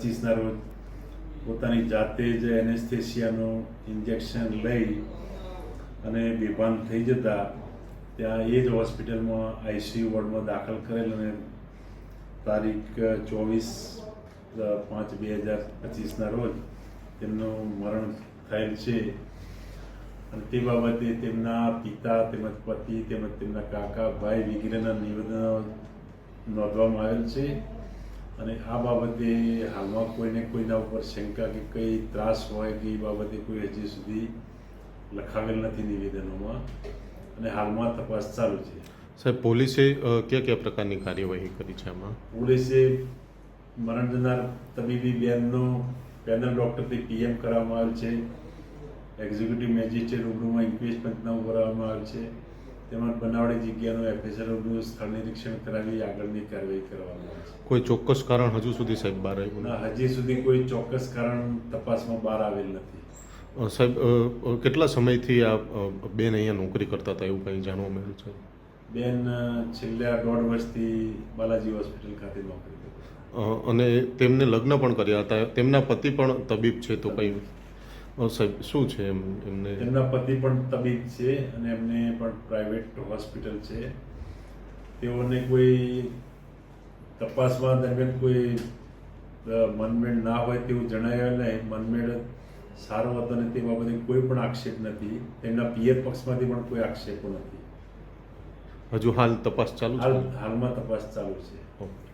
પચીસના રોજ પોતાની જાતે જ એનેસ્થેશિયાનું ઇન્જેક્શન લઈ અને બેભાન થઈ જતા ત્યાં એ જ હોસ્પિટલમાં આઈસીયુ વોર્ડમાં દાખલ કરેલ અને તારીખ ચોવીસ પાંચ બે હજાર પચીસના રોજ તેમનું મરણ થયેલ છે. અને તે બાબતે તેમના પિતા તેમજ પતિ તેમજ તેમના કાકા, ભાઈ વગેરેના નિવેદનો નોંધવામાં આવેલ છે. અને આ બાબતે હાલમાં કોઈને કોઈના ઉપર શંકા કે કઈ ત્રાસ હોય કે એ બાબતે કોઈ હજી સુધી લખાવેલ નથી નિવેદનોમાં. અને હાલમાં તપાસ ચાલુ છે. સાહેબ પોલીસે કયા કયા પ્રકારની કાર્યવાહી કરી છે આમાં? પોલીસે મરણ જનાર તબીબી બેનનો પેનલ ડૉક્ટરથી પીએમ કરવામાં આવેલ છે. એક્ઝિક્યુટિવ મેજિસ્ટ્રેટ રૂબરૂમાં ઇન્ક્વેસ્ટ પંચનામું કરવામાં આવેલ છે. તેમજ બનાવડી જગ્યાનું એફએસએલ રૂબરૂ સ્થળ નિરીક્ષણ કરાવી આગળની કાર્યવાહી કરવામાં આવે છે. કોઈ ચોક્કસ કારણ હજુ સુધી સાહેબ બહાર આવ્યું. ના, હજી સુધી કોઈ ચોક્કસ કારણ તપાસમાં બહાર આવેલ નથી. સાહેબ કેટલા સમયથી આ બેન અહીંયા નોકરી કરતા હતા એવું કંઈ જાણવા મળ્યું છે? બેન છેલ્લા દોઢ વર્ષથી બાલાજી હોસ્પિટલ ખાતે નોકરી કરે અને તેમને લગ્ન પણ કર્યા હતા. તેમના પતિ પણ તબીબ છે તો કંઈ શું છે એમ એમને? એમના પતિ પણ તબીબ છે અને એમને પણ પ્રાઇવેટ હોસ્પિટલ છે. તેઓને કોઈ તપાસમાં દરમિયાન કોઈ મનમેળ ના હોય તેવું જણાવ્યા નહીં. મનમેળ સારો હતો અને તે બાબતે કોઈ પણ આક્ષેપ નથી. તેમના પિયર પક્ષમાંથી પણ કોઈ આક્ષેપો નથી. હજુ હાલ તપાસ ચાલુ હાલ હાલમાં તપાસ ચાલુ છે. ઓકે.